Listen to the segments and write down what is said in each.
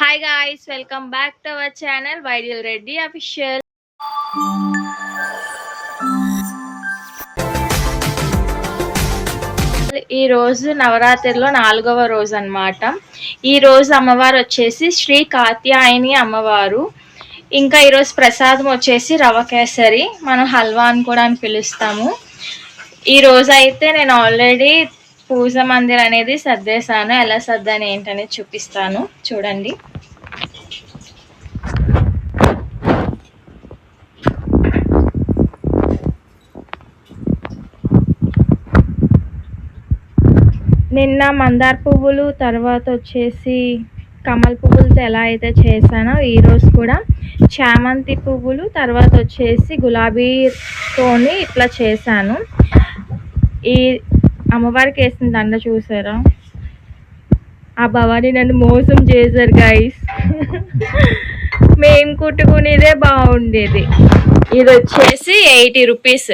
Hi guys welcome back to our channel Vydial Reddy official ఈ రోజు నవరాత్రిలో నాలుగవ రోజు అన్నమాట. ఈ రోజు అమ్మవారు వచ్చేసి శ్రీ కాత్యాయని అమ్మవారు. ఇంకా ఈరోజు ప్రసాదం వచ్చేసి రవ కేసరి మనం హల్వా అని కూడా అని పిలుస్తాము. ఈ రోజు అయితే నేను ఆల్రెడీ పూజ మందిర్ అనేది సర్దేశాను. ఎలా సర్దాను ఏంటనేది చూపిస్తాను. చూడండి. నిన్న మందార పువ్వులు తర్వాత వచ్చేసి కమల్ పువ్వులతో ఎలా అయితే చేశానో ఈరోజు కూడా చామంతి పువ్వులు తర్వాత వచ్చేసి గులాబీతోని ఇట్లా చేశాను. ఈ అమ్మవారికి వేసిన దండ చూసారా? ఆ భవానీ నన్ను మోసం చేశారు గైస్ మేము కుట్టుకునేదే బాగుండేది. ఇది వచ్చేసి ఎయిటీ రూపీస్.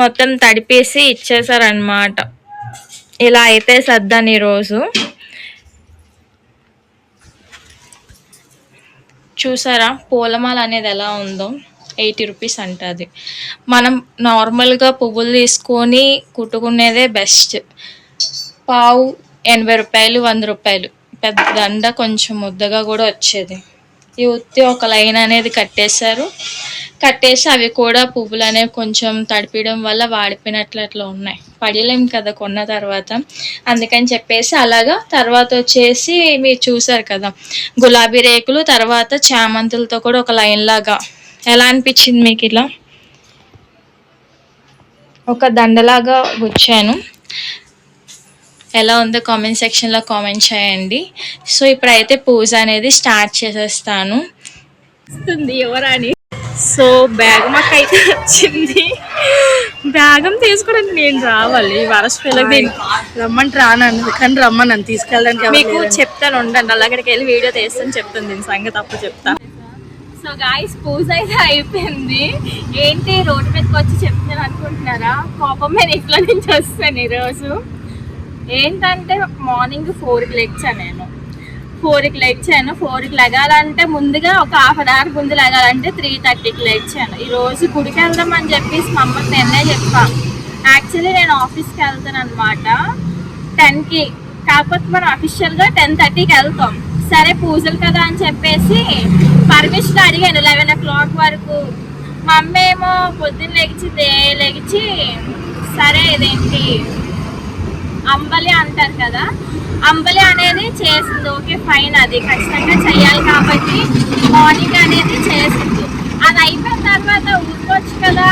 మొత్తం తడిపేసి ఇచ్చేసారనమాట ఇలా అయితే సర్దాను ఈరోజు చూసారా? పూలమాల అనేది ఎలా ఉందో. ఎయిటీ రూపీస్ అంటుంది మనం నార్మల్గా పువ్వులు తీసుకొని కుట్టుకునేదే బెస్ట్. పావు ఎనభై రూపాయలు వంద రూపాయలు. పెద్ద దండ కొంచెం ముద్దగా కూడా వచ్చేది. ఈ ఉత్తి ఒక లైన్ అనేది కట్టేశారు. కట్టేసి అవి కూడా పువ్వులు అనేవి కొంచెం తడిపీయడం వల్ల వాడిపోయినట్లు అట్లా ఉన్నాయి. పడలేం కదా కొన్న తర్వాత. అందుకని చెప్పేసి అలాగా తర్వాత వచ్చేసి మీరు చూసారు కదా గులాబీ రేకులు తర్వాత చామంతులతో కూడా ఒక లైన్ లాగా ఎలా అనిపించింది మీకు ఇలా ఒక దండలాగా గుచ్చాను ఎలా ఉందో కామెంట్ సెక్షన్లో కామెంట్ చేయండి. సో ఇప్పుడైతే పూజ అనేది స్టార్ట్ చేసేస్తాను. వస్తుంది ఎవరని? సో బ్యాగ్ మాకు అయితే వచ్చింది బ్యాగం తీసుకోవడానికి నేను రావాలి. వరస పిల్లకి దీన్ని రమ్మంటే రానండి కానీ రమ్మని తీసుకెళ్ళడానికి మీకు. చెప్తాను ఉండండి. అలా అక్కడికి వెళ్ళి వీడియో తీస్తాను చెప్తాను. దీని సంగతి అప్పుడు చెప్తా సో గాయస్ పూజ అయితే అయిపోయింది. ఏంటి రోడ్డు మీదకి వచ్చి చెప్తాను అనుకుంటున్నారా? కోపం మీద ఇంట్లో నుంచి వస్తాను ఈరోజు. ఏంటంటే మార్నింగ్ ఫోర్కి లెగ్చాను నేను. ఫోర్కి లెగ్చాను ఫోర్కి లెగాలంటే ముందుగా ఒక హాఫ్ అన్ అవర్ ముందు లెగాలంటే త్రీ థర్టీకి లెగ్చాను ఈరోజు గుడికి వెళ్దాం అని చెప్పేసి మా అమ్మకి నిన్నే చెప్పాను యాక్చువల్లీ నేను ఆఫీస్కి వెళ్తాను అనమాట టెన్కి కాకపోతే మనం అఫీషియల్గా టెన్ థర్టీకి వెళ్తాం. సరే పూజలు కదా అని చెప్పేసి పర్మిషన్ అడిగాను. లెవెన్ ఓ క్లాక్ వరకు మమ్మీ ఏమో పొద్దున్న లెగిచి లెగిచి సరే ఇదేంటి? అంబలి అంటారు కదా. అంబలి అనేది చేసింది ఓకే ఫైన్ అది. ఖచ్చితంగా చేయాలి కాబట్టి మార్నింగ్ అనేది చేసింది అది అయిపోయిన తర్వాత ఊరుకోవచ్చు కదా.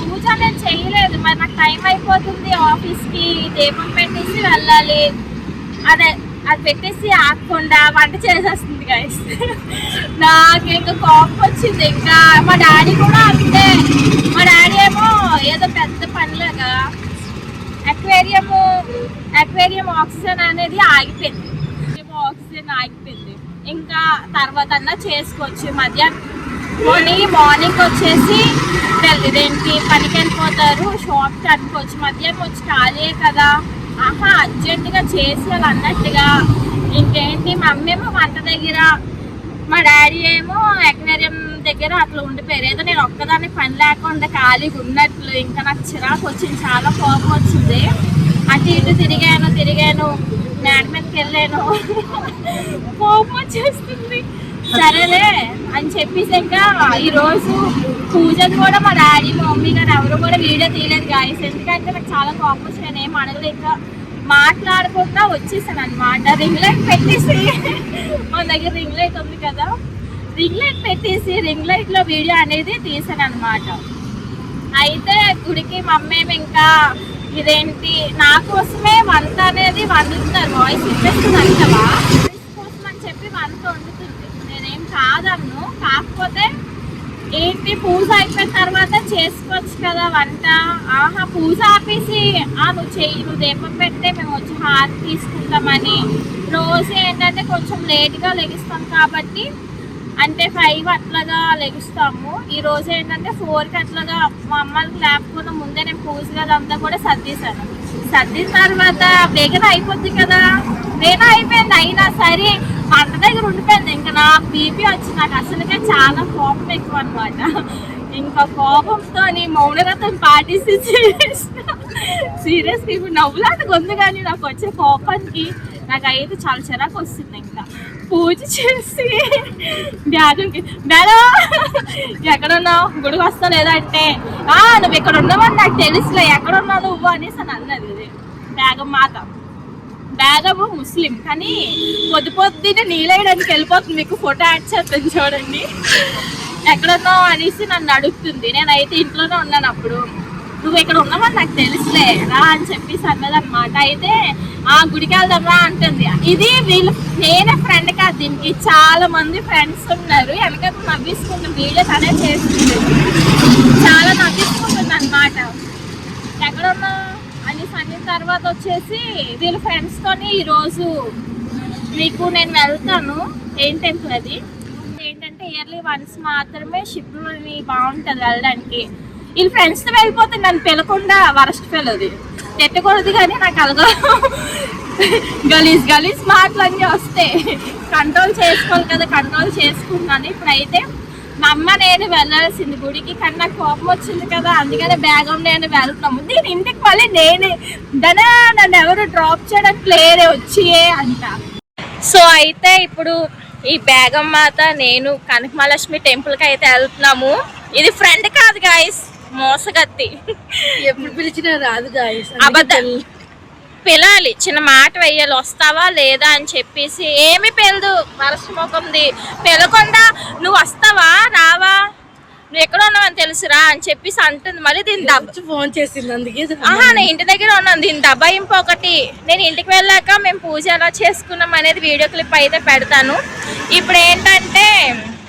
పూజ నేను చేయలేదు. మరి నాకు టైం అయిపోతుంది. ఆఫీస్కి దీపం పెట్టేసి వెళ్ళాలి. అదే అది పెట్టేసి ఆగకుండా వంట చేసేస్తుంది గైస్ నాకు ఇంకా కోపం వచ్చింది. ఇంకా మా డాడీ కూడా అంతే. మా డాడీ ఏమో ఏదో పెద్ద పనిలాగా అక్వేరియం అక్వేరియం ఆక్సిజన్ అనేది ఆగిపోయింది. ఏమో ఆక్సిజన్ ఆగిపోయింది. ఇంకా తర్వాత అన్నా చేసుకోవచ్చు మధ్యాహ్నం మార్నింగ్ మార్నింగ్ వచ్చేసి వెల్ ఇదేంటి పనికి వెళ్ళిపోతారు షాప్కి అనుకోవచ్చు. మధ్యాహ్నం వచ్చి ఖాళీయే కదా. ఆహా అర్జెంటుగా చేసేయాలి అన్నట్టుగా. ఇంకేంటి మా అమ్మేమో వంట దగ్గర మా డాడీ ఏమో అక్వేరియం దగ్గర అట్లా ఉండిపోయారు. ఏదో నేను ఒక్కదాన్ని పని లేకుండా ఖాళీగా ఉన్నట్లు ఇంకా నాకు చిరాకు వచ్చింది చాలా కోపం వచ్చింది. అటు ఇటు తిరిగాను తిరిగాను మేడ మీదకి వెళ్ళాను. కోపం వచ్చేస్తుంది. సరేలే. అని చెప్పేసి ఇంకా ఈరోజు పూజను కూడా మా డాడీ మా మమ్మీ గారు ఎవరు కూడా వీడియో తీయలేదు గాయస్ ఎందుకంటే నాకు చాలా కోపం వచ్చి నేను ఏం అడగలేక మాట్లాడకుండా వచ్చేసాను అనమాట రింగ్ లైట్ పెట్టేసి మన దగ్గర రింగ్ లైట్ ఉంది కదా. రింగ్ లైట్ పెట్టేసి రింగ్ లైట్లో వీడియో అనేది తీసాను అనమాట అయితే గుడికి మమ్మీ ఇంకా ఇదేంటి నా కోసమే వంట అనేది వండుతున్నారు. వాయిస్ ఇప్పేస్తుంది అంటవా కోసం అని చెప్పి వంట వండుతుంది. నేనేం కాదన్ను. కాకపోతే ఏంటి పూజ అయిపోయిన తర్వాత చేసుకోవచ్చు కదా వంట. ఆహా పూజ ఆపేసి ఆ నువ్వు చెయ్యి నువ్వు దీపం పెడితే మేము వచ్చి హారతి తీసుకుంటామని. రోజు ఏంటంటే కొంచెం లేట్గా లెగిస్తాం కాబట్టి అంటే ఫైవ్ అట్లాగా లెగుస్తాము. ఈ రోజు ఏంటంటే ఫోర్కి అట్లాగా మా అమ్మకి లేకపోతే ముందే నేను పూజ అదంతా కూడా సర్దేశాను. సర్దిన తర్వాత బేగన అయిపోద్ది కదా. నేను అయిపోయింది అయినా సరే పంట దగ్గర ఉండిపోయింది. బీపీ వచ్చి నాకు అసలుగా చాలా కోపం ఎక్కువ అనమాట ఇంకా కోపంతో మౌనరథం పాటిస్తే సీరియస్గా ఇప్పుడు నవ్వులాట ఉంది కానీ నాకు వచ్చే కోపానికి నాకు అయితే చాలా చిరాకు వస్తుంది ఇంకా. పూజ చేసి బ్యాగుకి బ్యాగా ఎక్కడున్నావు? గుడికి వస్తా లేదా అంటే? ఆ నువ్వు ఇక్కడ ఉన్నావని నాకు తెలుసులే. ఎక్కడున్నావు నువ్వు? అనేసి అని అన్నది. బ్యాగం బేగం మాత బేదము ముస్లిం కానీ పొద్దు పొద్దునే నీళ్ళేయడానికి వెళ్ళిపోతుంది మీకు ఫోటో యాడ్ చేస్తాను చూడండి. ఎక్కడున్నావు అనేసి నన్ను అడుగుతుంది. నేనైతే ఇంట్లోనే ఉన్నాను అప్పుడు. నువ్వు ఇక్కడ ఉన్నావని నాకు తెలుసులే రా అని చెప్పేసి అన్నది అనమాట అయితే ఆ గుడికి వెళ్దామా అంటుంది. ఇది వీళ్ళు నేనే ఫ్రెండ్ కాదు దీనికి. చాలా మంది ఫ్రెండ్స్ ఉన్నారు. వెనక నవ్విసుకుంటున్న వీళ్ళే తనే చేస్తుంది. చాలా నవ్విసుకుంటుంది అనమాట ఎక్కడ ఉన్నా తర్వాత వచ్చేసి వీళ్ళ ఫ్రెండ్స్ తోని ఈరోజు మీకు నేను వెళ్తాను. ఏం టెంపుల్ అది? ఏంటంటే ఇయర్లీ వన్స్ మాత్రమే షిప్ బాగుంటుంది వెళ్ళడానికి. వీళ్ళ ఫ్రెండ్స్తో వెళ్ళిపోతే నన్ను పిలకుండా వరస్ట్ పిల్లది తిట్టకూడదు కానీ నాకు అలగా గలీజ్ గలీజ్ మాటలు అన్నీ వస్తాయి. కంట్రోల్ చేసుకోవాలి కదా కంట్రోల్ చేసుకున్నాను ఇప్పుడైతే మా అమ్మ నేను వెళ్ళాల్సింది గుడికి కానీ నాకు కోపం వచ్చింది కదా అందుకనే బ్యాగ్ నేను వెళ్తున్నాము. దీని ఇంటికి మళ్ళీ నేనే దనా నన్ను ఎవరు డ్రాప్ చేయడానికి లేరే వచ్చియే అంట. సో అయితే ఇప్పుడు ఈ బేగం మాత నేను కనకమహాలక్ష్మి టెంపుల్కి అయితే వెళ్తున్నాము. ఇది ఫ్రెండ్ కాదు గాయస్ మోసగత్తి. ఎప్పుడు పిలిచినా రాదు గాయస్ అబద్ధం. పిలాలి చిన్న మాట వెయ్యాలి వస్తావా లేదా అని చెప్పేసి ఏమి పిలదు. వరస ముఖంది పిలకుండా నువ్వు వస్తావా? రావా? నువ్వు ఎక్కడ ఉన్నావని తెలుసురా అని చెప్పేసి అంటుంది. మళ్ళీ దీని దబ్బ ఫోన్ చేసింది అందుకే ఆహా నేను ఇంటి దగ్గర ఉన్నాను. దీని దబాయింపు ఒకటి. నేను ఇంటికి వెళ్ళాక మేము పూజ ఎలా చేసుకున్నాం అనేది వీడియో క్లిప్ అయితే పెడతాను. ఇప్పుడు ఏంటంటే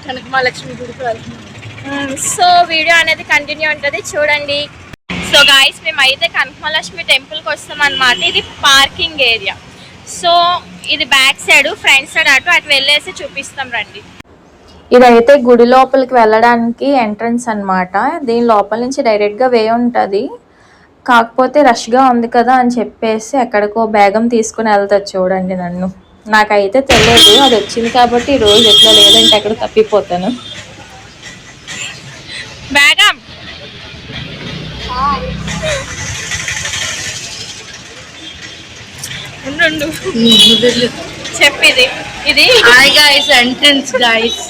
కనక మహాలక్ష్మి గుడికి సో వీడియో అనేది కంటిన్యూ ఉంటుంది. చూడండి. సో గాయస్ మేము అయితే కనకమహాలక్ష్మి టెంపుల్కి వస్తాం అనమాట ఇది పార్కింగ్ ఏరియా సో ఇది బ్యాక్ సైడ్ ఫ్రంట్ సైడ్ అటు అటు వెళ్ళేసి చూపిస్తాం రండి. ఇదైతే గుడి లోపలికి వెళ్ళడానికి ఎంట్రన్స్ అన్నమాట. దీని లోపల నుంచి డైరెక్ట్గా వే ఉంటుంది. కాకపోతే రష్గా ఉంది కదా అని చెప్పేసి ఎక్కడికో బేగం తీసుకుని వెళ్తారు చూడండి నన్ను. నాకైతే తెలియదు. అది వచ్చింది కాబట్టి ఈ రోజు ఎట్లా లేదంటే ఎక్కడ తప్పిపోతాను. బేగం! ఉండు. చెప్పిది. ఇది హాయ్ గాయస్ ఎంట్రన్స్ గాయస్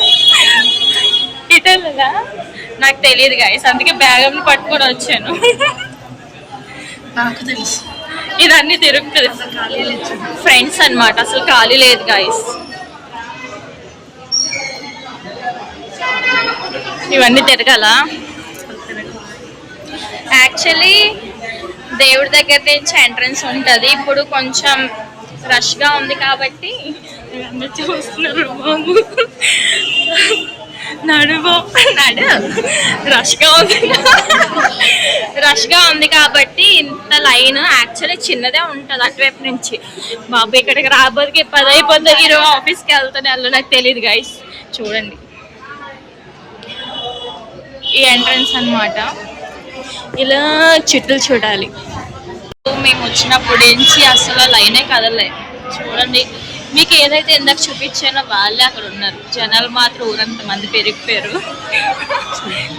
ఇటల్లా నాకు తెలియదు గాయస్ అందుకే బ్యాగం పట్టుకొని వచ్చాను. నాకు తెలుసు. ఇదన్నీ తిరుగుతుంది. ఫ్రెండ్స్ అన్నమాట అసలు ఖాళీ లేదు గాయస్ ఇవన్నీ తిరగాల? యాక్చువల్లీ దేవుడి దగ్గర నుంచి ఎంట్రన్స్ ఉంటుంది. ఇప్పుడు కొంచెం రష్గా ఉంది కాబట్టి చూస్తున్నారు బాబు. నడువు నడు. రష్గా ఉంది. రష్గా ఉంది కాబట్టి ఇంత లైన్ యాక్చువల్లీ చిన్నదే ఉంటుంది అటువైపు నుంచి. బాబు ఇక్కడికి రాబోదికి పది అయిపోతుంది ఈరోజు ఆఫీస్కి వెళ్తాను వెళ్ళ నాకు తెలియదు గైస్ చూడండి. ఈ ఎంట్రన్స్ అన్నమాట. ఇలా చెట్లు చూడాలి. మేము వచ్చినప్పటి నుంచి అసలు లైనే కదలే చూడండి మీకు ఏదైతే ఇందాక చూపించానో వాళ్ళే అక్కడ ఉన్నారు. జనాలు మాత్రం ఊరంత మంది పెరిగిపోయారు.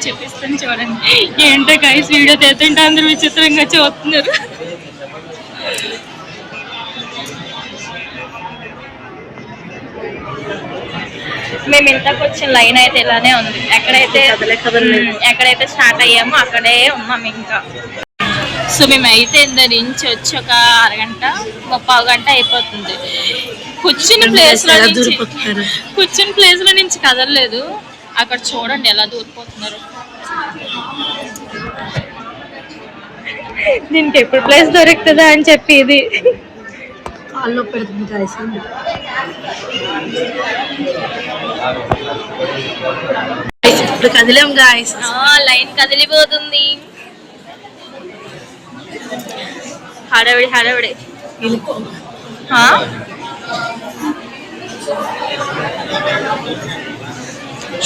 చూపిస్తాను చూడండి. ఏంటో గైస్ వీడియో తెస్తుంటే అందరూ విచిత్రంగా చూస్తున్నారు. మేము ఇంతకు వచ్చిన లైన్ అయితే ఇలానే ఉంది. ఎక్కడైతే ఎక్కడైతే స్టార్ట్ అయ్యామో అక్కడే ఉన్నాం ఇంకా. సో మేము అయితే ఇంత నుంచి వచ్చి ఒక అరగంట ముప్పావు గంట అయిపోతుంది. కూర్చుని ప్లేస్లో నుంచి కూర్చుని ప్లేస్లో నుంచి కదలలేదు. అక్కడ చూడండి ఎలా దూరిపోతున్నారు. దీనికి ఎప్పుడు ప్లేస్ దొరుకుతుందా అని చెప్పి ఇది. కాల్లో పెడుతుంది గాయస్ ఇప్పుడు కదిలేం గాయస్ లైన్ కదిలిపోతుంది. హడవిడి హడవిడి. ఆ?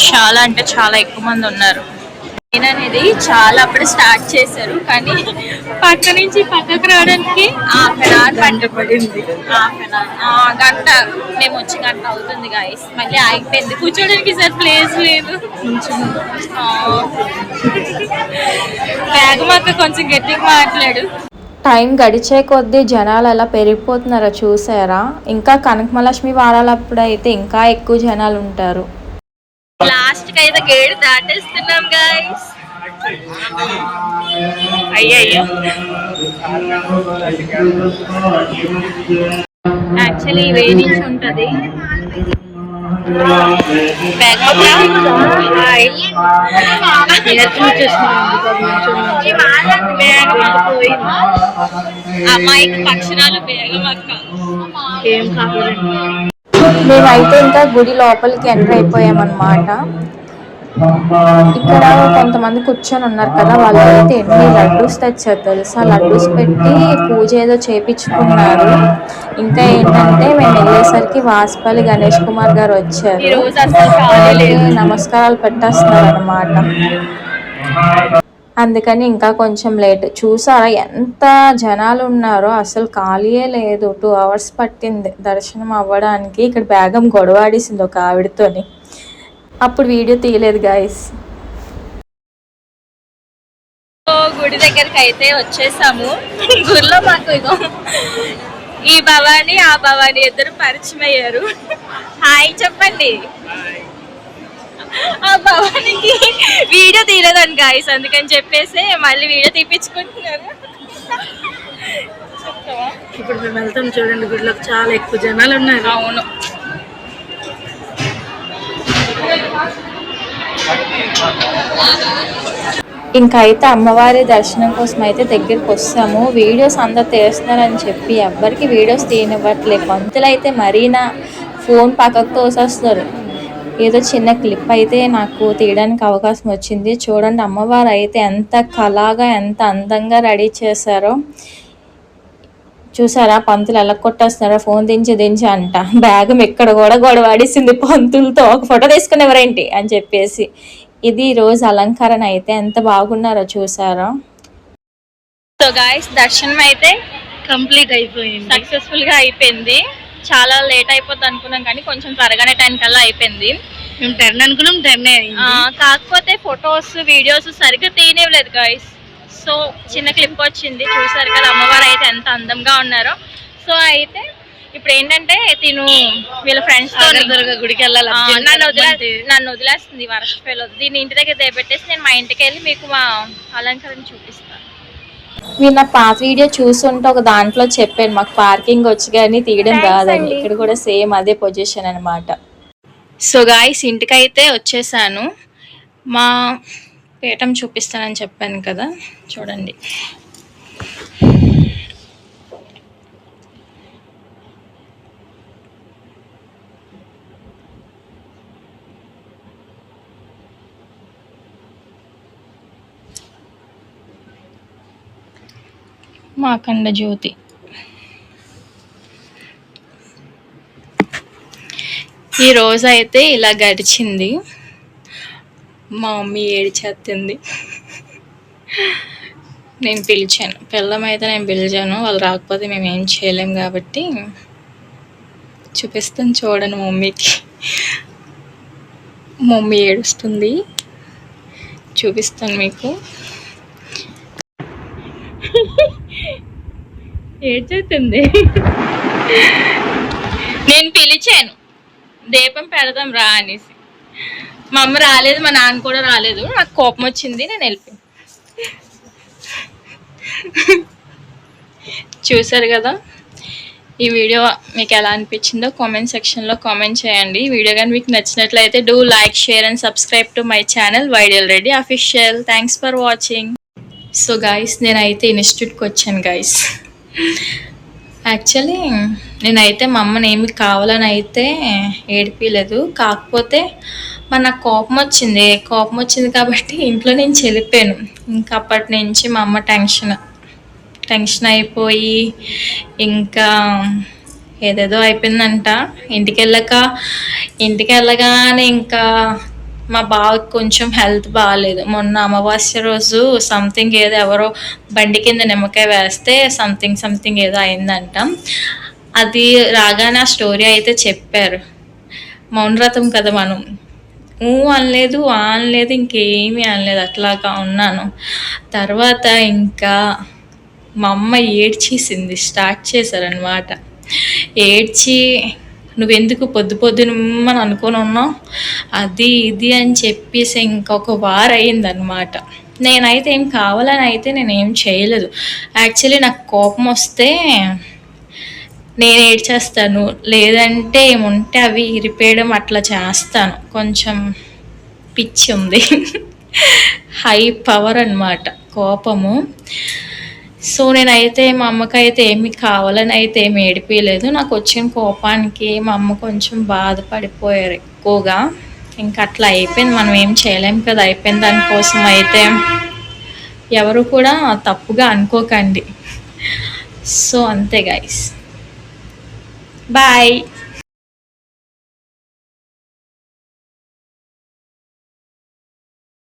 చాలా అంటే చాలా ఎక్కువ మంది ఉన్నారు. ట్రైన్ అనేది చాలా అప్పుడు స్టార్ట్ చేశారు కానీ పక్క నుంచి పక్కకు రావడానికి హాఫ్ అన్ అవర్ గంట పడింది హాఫ్ అన్ అవర్ గంట మేము వచ్చి గంట అవుతుంది గాయస్ మళ్ళీ ఆగిపోయింది కూర్చోడానికి సార్ ప్లేస్ లేదు. బ్యాగ్ మాకు కొంచెం గట్టిగా మాట్లాడు. టైం గడిచే కొద్దీ జనాలు అలా పెరిగిపోతున్నారో చూసారా? ఇంకా కనకమలక్ష్మి వారాలప్పుడు అయితే ఇంకా ఎక్కువ జనాలు ఉంటారు. లాస్ట్కి అయితే గేట్ దాటేస్తున్నాం గాయస్ అయ్యయ్యో. యాక్చువల్లీ వే నుంచి ఉంటది. అమ్మాయికి పక్షణాలు బేగం అక్క ఏం కావాలి మేమైతే ఇంకా గుడి లోపలికి ఎంటర్ అయిపోయామన్నమాట. ఇక్కడ కొంతమంది కూర్చొని ఉన్నారు కదా వాళ్ళు అయితే ఎన్ని లడ్డూస్ తెచ్చారు తెలుసా? లడ్డూస్ పెట్టి పూజ ఏదో చేపించుకున్నారు. ఇంకా ఏంటంటే మేము వెళ్ళేసరికి వాసుపల్లి గణేష్ కుమార్ గారు వచ్చారు. నమస్కారాలు పెట్టేస్తున్నారు అనమాట అందుకని ఇంకా కొంచెం లేట్ చూసారా ఎంత జనాలు ఉన్నారో అసలు ఖాళీయే లేదు. టూ అవర్స్ పట్టింది దర్శనం అవ్వడానికి. ఇక్కడ బేగం గొడవాడేసింది ఒక ఆవిడతోని. అప్పుడు వీడియో తీయలేదు గాయస్ గుడి దగ్గరికి అయితే వచ్చేసాము. గుడిలో మాకు ఇగో ఈ భవాని ఆ భవాని ఇద్దరు పరిచయం అయ్యారు. హాయ్ చెప్పండి. ఆ భవానికి వీడియో తీయలేదండి గాయస్ అందుకని చెప్పేసి మళ్ళీ వీడియో తీపించుకుంటున్నారు? ఇప్పుడు మేము వెళ్తాం చూడండి గుడిలోకి చాలా ఎక్కువ జనాలు ఉన్నారు. అవును. ఇంకా అయితే అమ్మవారి దర్శనం కోసం అయితే దగ్గరికి వస్తాము. వీడియోస్ అందరు తీస్తున్నారని చెప్పి ఎవ్వరికి వీడియోస్ తీయనివ్వట్లే పంతులు అయితే మరీనా ఫోన్ పక్కకు తోసేస్తారు ఏదో చిన్న క్లిప్ అయితే నాకు తీయడానికి అవకాశం వచ్చింది. చూడండి అమ్మవారు అయితే ఎంత కళగా ఎంత అందంగా రెడీ చేశారో. చూసారా? పంతులు ఎలా కొట్టేస్తున్నారో. ఫోన్ దించి దించి అంట. బ్యాగ్ ఎక్కడ కూడా గొడవాడేసింది పంతులతో ఒక ఫోటో తీసుకునేవారేంటి అని చెప్పేసి. ఇది ఈ రోజు అలంకరణ అయితే ఎంత బాగున్నారో చూసారా? సో గాయస్ దర్శనం అయితే కంప్లీట్ అయిపోయింది. సక్సెస్ఫుల్గా అయిపోయింది. చాలా లేట్ అయిపోద్ది అనుకున్నాం కానీ కొంచెం త్వరగానే టైం కల్లా అయిపోయింది. మేము టెన్ అనుకున్నాం టెన్ కాకపోతే ఫొటోస్ వీడియోస్ సరిగ్గా తీయనివ్వలేదు గాయస్ సో చిన్న క్లిప్ వచ్చింది చూసారు కదా అమ్మవారు అయితే ఎంత అందంగా ఉన్నారో. సో అయితే ఇప్పుడు ఏంటంటే తిను వీళ్ళ ఫ్రెండ్స్తో గుడికి వెళ్ళాలి నన్ను వదిలే. నన్ను వదిలేస్తుంది వరస్ట్ ఫెయిల్ దీన్ని ఇంటి దగ్గర దేపెట్టేసి నేను మా ఇంటికి వెళ్ళి మీకు మా అలంకరణ చూపిస్తాను మీరు నా పాత వీడియో చూస్తుంటే ఒక దాంట్లో చెప్పాను మాకు పార్కింగ్ వచ్చి కానీ తీయడం రాదని అండి. ఇక్కడ కూడా సేమ్ అదే పొజిషన్ అనమాట సో గాయస్ ఇంటికైతే వచ్చేసాను. మా పీఠం చూపిస్తానని చెప్పాను కదా చూడండి. మా అఖండ జ్యోతి. ఈ రోజు అయితే ఇలా గడిచింది. మా మమ్మీ ఏడిచేస్తుంది నేను పిలిచాను. పిల్లం అయితే నేను పిలిచాను. వాళ్ళు రాకపోతే మేము ఏం చేయలేం కాబట్టి చూపిస్తాను చూడను మమ్మీకి. మమ్మీ ఏడుస్తుంది. చూపిస్తాను మీకు. ఏడ్చేస్తుంది. నేను పిలిచాను. దీపం పెడదాం రా అనేసి. మా అమ్మ రాలేదు మా నాన్న కూడా రాలేదు. నాకు కోపం వచ్చింది నేను వెళ్ళిపోయాను. చూసారు కదా? ఈ వీడియో మీకు ఎలా అనిపించిందో కామెంట్ సెక్షన్లో కామెంట్ చేయండి. ఈ వీడియో కానీ మీకు నచ్చినట్లయితే do like share and subscribe to my channel Vydial Reddy official. Thanks for watching so guys నేనైతే ఇన్స్టిట్యూట్కి వచ్చాను గాయస్ యాక్చువల్లీ నేనైతే మా అమ్మని ఏమి కావాలని అయితే ఏడిపించలేదు కాకపోతే మరి నాకు కోపం వచ్చింది. కోపం వచ్చింది కాబట్టి ఇంట్లో నేను చెల్లిపోయాను ఇంకా అప్పటి నుంచి మా అమ్మ టెన్షన్ టెన్షన్ అయిపోయి ఇంకా ఏదేదో అయిపోయిందంట. ఇంటికి వెళ్ళాక ఇంటికి వెళ్ళగానే ఇంకా మా బావకి కొంచెం హెల్త్ బాగాలేదు మొన్న అమావాస్య రోజు సంథింగ్ ఏదో ఎవరో బండి కింద నిమ్మకాయ వేస్తే సంథింగ్ సంథింగ్ ఏదో అయిందంట. అది రాగానే ఆ స్టోరీ అయితే చెప్పారు. మౌనవ్రతం కదా మనం. ఊ అనలేదు ఆ అనలేదు ఇంకేమీ అనలేదు అట్లాగా ఉన్నాను. తర్వాత ఇంకా మా అమ్మ ఏడ్చేసింది స్టార్ట్ చేశారనమాట ఏడ్చి నువ్వెందుకు పొద్దు పొద్దునమ్మని అనుకుని ఉన్నావు? అది ఇది అని చెప్పేసి ఇంకొక వారం అయిందనమాట నేనైతే ఏం కావాలని అయితే నేను ఏం చేయలేదు. యాక్చువల్లీ నాకు కోపం వస్తే నేను ఏడ్చేస్తాను. లేదంటే ఏముంటే అవి ఇరిపేయడం అట్లా చేస్తాను. కొంచెం పిచ్చి ఉంది. హై పవర్ అన్నమాట కోపము. సో నేనైతే మా అమ్మకైతే ఏమి కావాలని అయితే ఏమి ఏడిపించలేదు నాకు వచ్చిన కోపానికి మా అమ్మ కొంచెం బాధపడిపోయారు ఎక్కువగా. ఇంకా అట్లా అయిపోయింది. మనం ఏం చేయలేం కదా. అయిపోయింది దానికోసం అయితే ఎవరు కూడా తప్పుగా అనుకోకండి. సో అంతే గైస్ బాయ్